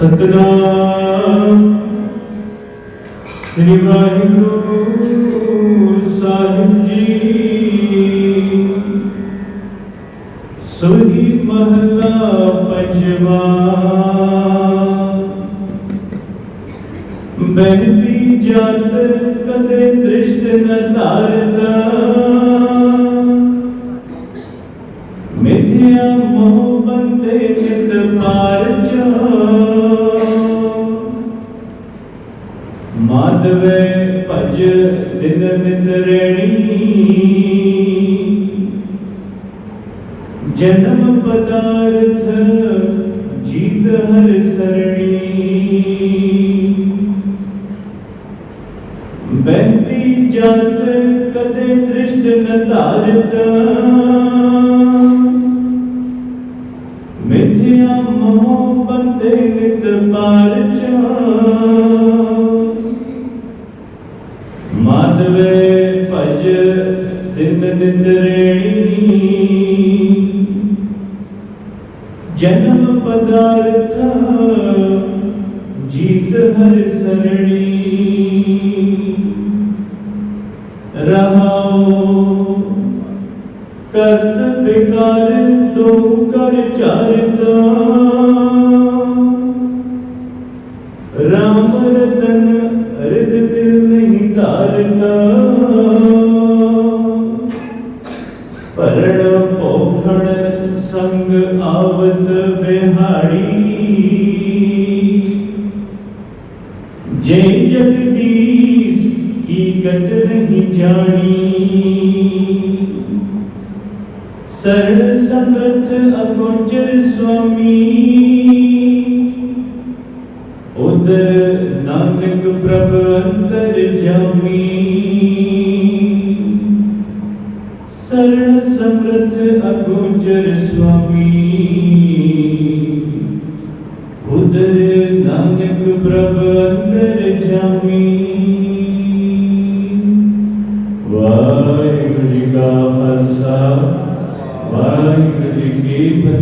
ਸਤਨਾਮ ਸ੍ਰੀ ਵਾਹਿਗੁਰੂ ਸਾਹਿਬ ਜੀ ਸੋਹੀ ਮਹਲਾ ਪੰਜਵਾ ਬਹਿਤੀ ਜਤ ਕਦੇ ਦ੍ਰਿਸ਼ਟ ਨ ਧਾਰਦਾ ਮਿਥਿਆ ਮੋਹ ਬੰਦੇ ਚਿਤ ਮਾਧਵੇ ਭਜ ਦਿਨ ਨਿਤ ਰੇਣੀ ਜਨਮ ਪਦਾਰਥ ਜੀਤ ਹਰ ਸਰਣੀ ਬਹਿਤੀ ਜਤ ਕਦੇ ਦ੍ਰਿਸ਼ਟ ਨ ਧਾਰਤ ਮਿਥਿਆ ਮੋਹ ਬੰਦੇ ਨਿਤ ਪਾਰ ਚਾ ਦਿਨ ਨਿਤ ਜਨਮ ਪਦਾਰਥ ਜੀਤ ਹਰ ਸਰਣੀ। ਰਹਾਉ ਕਰਤ ਬਿਕਾਰ ਦੋ ਕਰ ਚਾਰਤਾ। ਰਾਮ ਰਤਨ ਰਿਦ ਦਿਲ ਨਹੀਂ ਧਾਰਤਾ। ਪਰਣ ਪੋਖਣ ਸੰਗ ਆਵਤ ਬਿਹਾੜੀ ਜੈ ਜਗਦੀਸ਼ ਕੀ ਗਤ ਨਹੀਂ ਜਾਣੀ ਸਰਣ ਸਮਰਥ ਅਗੋਚਰ ਸੁਆਮੀ ਉਦਰ ਨਾਨਕ ਪ੍ਰਭ ਅੰਤਰ ਜਾਮੀ ਸਰਣ ਸਮਰਥ ਅਗੋਚਰ ਸੁਆਮੀ ਉਦਰ ਨਾਨਕ ਪ੍ਰਭ ਅੰਤਰ ਜਾਮੀ ਵਾਹਿਗੁਰੂ ਜੀ ਕਾ ਖਾਲਸਾ ਵਾਹਿਗੁਰੂ ਜੀ ਕੀ ਫਤਿਹ